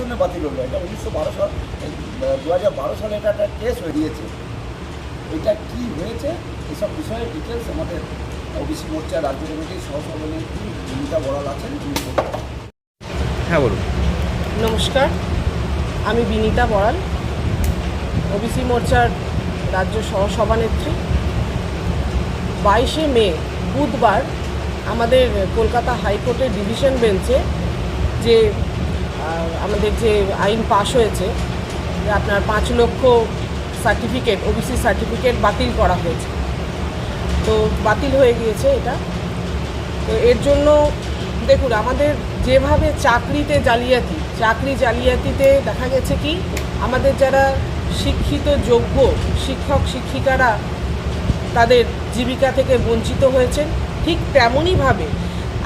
জন্য বাতিল হলো। এটা উনিশশো বারো সাল দু হাজার বারো সালে এটা একটা কেস বেরিয়েছে এটা কি হয়েছে? এসব বিষয়ে ডিটেলস আমাদের ওবিসি মোর্চা রাজ্য কমিটির সহসভাপতি ভূমিকা বড়াল আছেন হ্যাঁ বলুন। নমস্কার আমি বিনীতা বড়াল ওবিসি মোর্চার রাজ্য সহসভানেত্রী। বাইশে মে বুধবার আমাদের কলকাতা হাইকোর্টের ডিভিশন বেঞ্চে যে আমাদের যে আইন পাশ হয়েছে আপনার পাঁচ লক্ষ সার্টিফিকেট ওবিসি সার্টিফিকেট বাতিল করা হয়েছে। তো বাতিল হয়ে গিয়েছে এটা। তো এর জন্য দেখুন, আমাদের যেভাবে চাকরিতে জালিয়াতি, চাকরি জালিয়াতিতে দেখা গেছে কি, আমাদের যারা শিক্ষিত যোগ্য শিক্ষক, শিক্ষিকারা, তাদের জীবিকা থেকে বঞ্চিত হয়েছেন, ঠিক তেমনইভাবে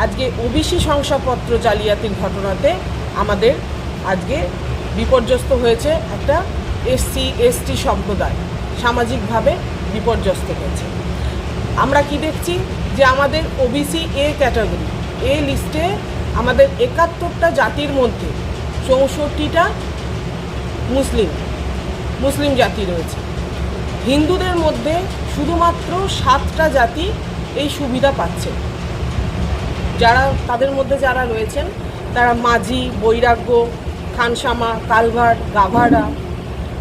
আজকে ওবিসি শংসাপত্র জালিয়াতির ঘটনাতে আমাদের আজকে বিপর্যস্ত হয়েছে একটা এসসি, এসটি সম্প্রদায়। সামাজিকভাবে বিপর্যস্ত হয়েছে। আমরা কি দেখছি? যে আমাদের ওবিসি এ ক্যাটাগরি এ লিস্টে আমাদের একাত্তরটা জাতির মধ্যে চৌষট্টিটা মুসলিম মুসলিম জাতি রয়েছে। হিন্দুদের মধ্যে শুধুমাত্র সাতটা জাতি এই সুবিধা পাচ্ছে। যারা, তাদের মধ্যে যারা রয়েছেন তারা মাঝি, বৈরাগ্য, খানসামা কালভার গাভারা,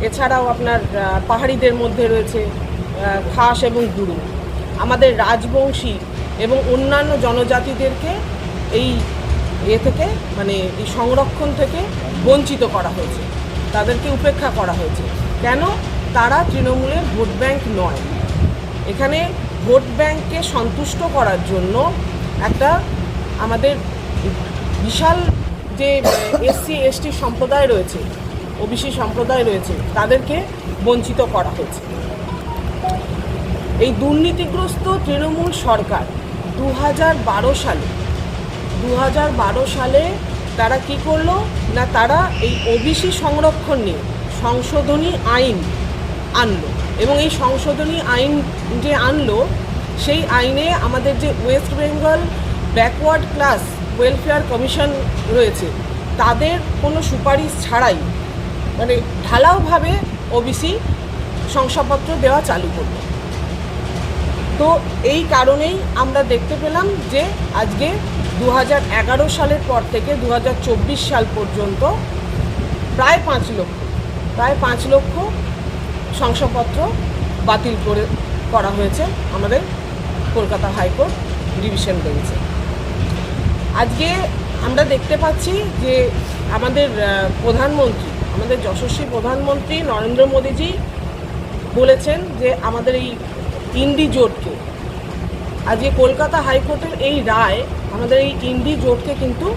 এছাড়াও আপনার পাহাড়িদের মধ্যে রয়েছে খাস এবং গুরু। আমাদের রাজবংশী এবং অন্যান্য জনজাতিদেরকে এই এ থেকে মানে এই সংরক্ষণ থেকে বঞ্চিত করা হয়েছে। তাদেরকে উপেক্ষা করা হয়েছে। কেন? তারা তৃণমূলের ভোট ব্যাংক নয়। এখানে ভোট ব্যাংককে সন্তুষ্ট করার জন্য একটা আমাদের বিশাল যে এসসি, এসটি সম্প্রদায় রয়েছে, ওবিসি সম্প্রদায় রয়েছে, তাদেরকে বঞ্চিত করা হয়েছে। এই দুর্নীতিগ্রস্ত তৃণমূল সরকার দু হাজার বারো সালে দু হাজার বারো সালে তারা কি করল? না, তারা এই ওবিসি সংরক্ষণ নিয়ে সংশোধনী আইন আনলো। এবং এই সংশোধনী আইন যে আনলো, সেই আইনে আমাদের যে West Bengal backward class welfare commission রয়েছে, তাদের কোনো সুপারিশ ছাড়াই মানে ঢালাওভাবে ওবিসি শংসাপত্র দেওয়া চালু করল। তো এই কারণেই আমরা দেখতে পেলাম যে আজকে দু হাজার এগারো সালের পর থেকে দু হাজার চব্বিশ সাল পর্যন্ত প্রায় পাঁচ লক্ষ, প্রায় পাঁচ লক্ষ শংসাপত্র বাতিল করে করা হয়েছে আমাদের কলকাতা হাইকোর্ট ডিভিশন বেঞ্চে। আজকে আমরা দেখতে পাচ্ছি যে আমাদের প্রধানমন্ত্রী, আমাদের যশস্বী প্রধানমন্ত্রী নরেন্দ্র মোদীজি বলেছেন যে আমাদের এই ইন্ডি জোটকে, আজকে কলকাতা হাইকোর্টের এই রায় আমাদের এই ইন্ডি জোটকে কিন্তু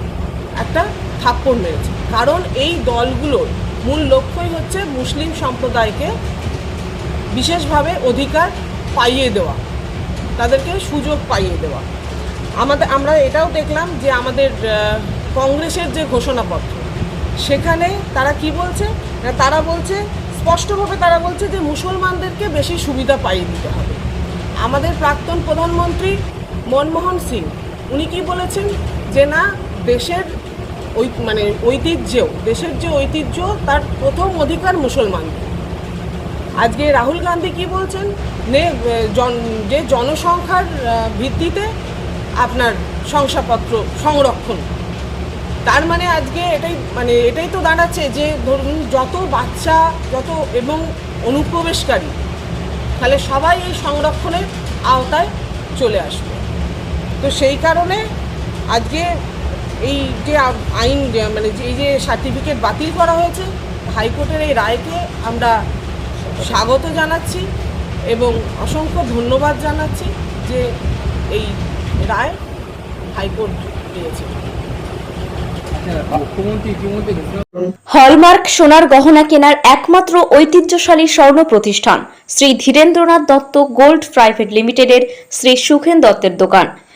একটা থাপ্পড় মেরেছে। কারণ এই দলগুলোর মূল লক্ষ্যই হচ্ছে মুসলিম সম্প্রদায়কে বিশেষভাবে অধিকার পাইয়ে দেওয়া, তাদেরকে সুযোগ পাইয়ে দেওয়া। আমাদের আমরা এটাও দেখলাম যে আমাদের কংগ্রেসের যে ঘোষণাপত্র, সেখানে তারা কি বলছে? তারা বলছে, স্পষ্টভাবে তারা বলছে যে মুসলমানদেরকে বেশি সুবিধা পাইয়ে দিতে হবে। আমাদের প্রাক্তন প্রধানমন্ত্রী মনমোহন সিং, উনি কি বলেছেন? যে না, দেশের ওই মানে ঐতিহ্য দেশের যে ঐতিহ্য, তার প্রথম অধিকার মুসলমানদের আজকে রাহুল গান্ধী কি বলছেন? যে জনসংখ্যার ভিত্তিতে আপনার শংসাপত্র সংরক্ষণ। তার মানে আজকে এটাই মানে এটাই তো দাঁড়াচ্ছে যে ধরুন যত বাচ্চা, যত এবং অনুপ্রবেশকারী, তাহলে সবাই এই সংরক্ষণের আওতায় চলে আসবে। তো সেই কারণে আজকে এই যে আইন মানে এই যে সার্টিফিকেট বাতিল করা হয়েছে, হাইকোর্টের এই রায়কে আমরা স্বাগত জানাচ্ছি এবং অসংখ্য ধন্যবাদ জানাচ্ছি যে এই রায় হাইকোর্ট দিয়েছে হলমার্ক সোনার গহনা কেনার একমাত্র ঐতিহ্যশালী স্বর্ণ প্রতিষ্ঠান শ্রী ধীরেন্দ্রনাথ দত্ত গোল্ড প্রাইভেট লিমিটেডের শ্রী সুখেন দত্তের দোকান।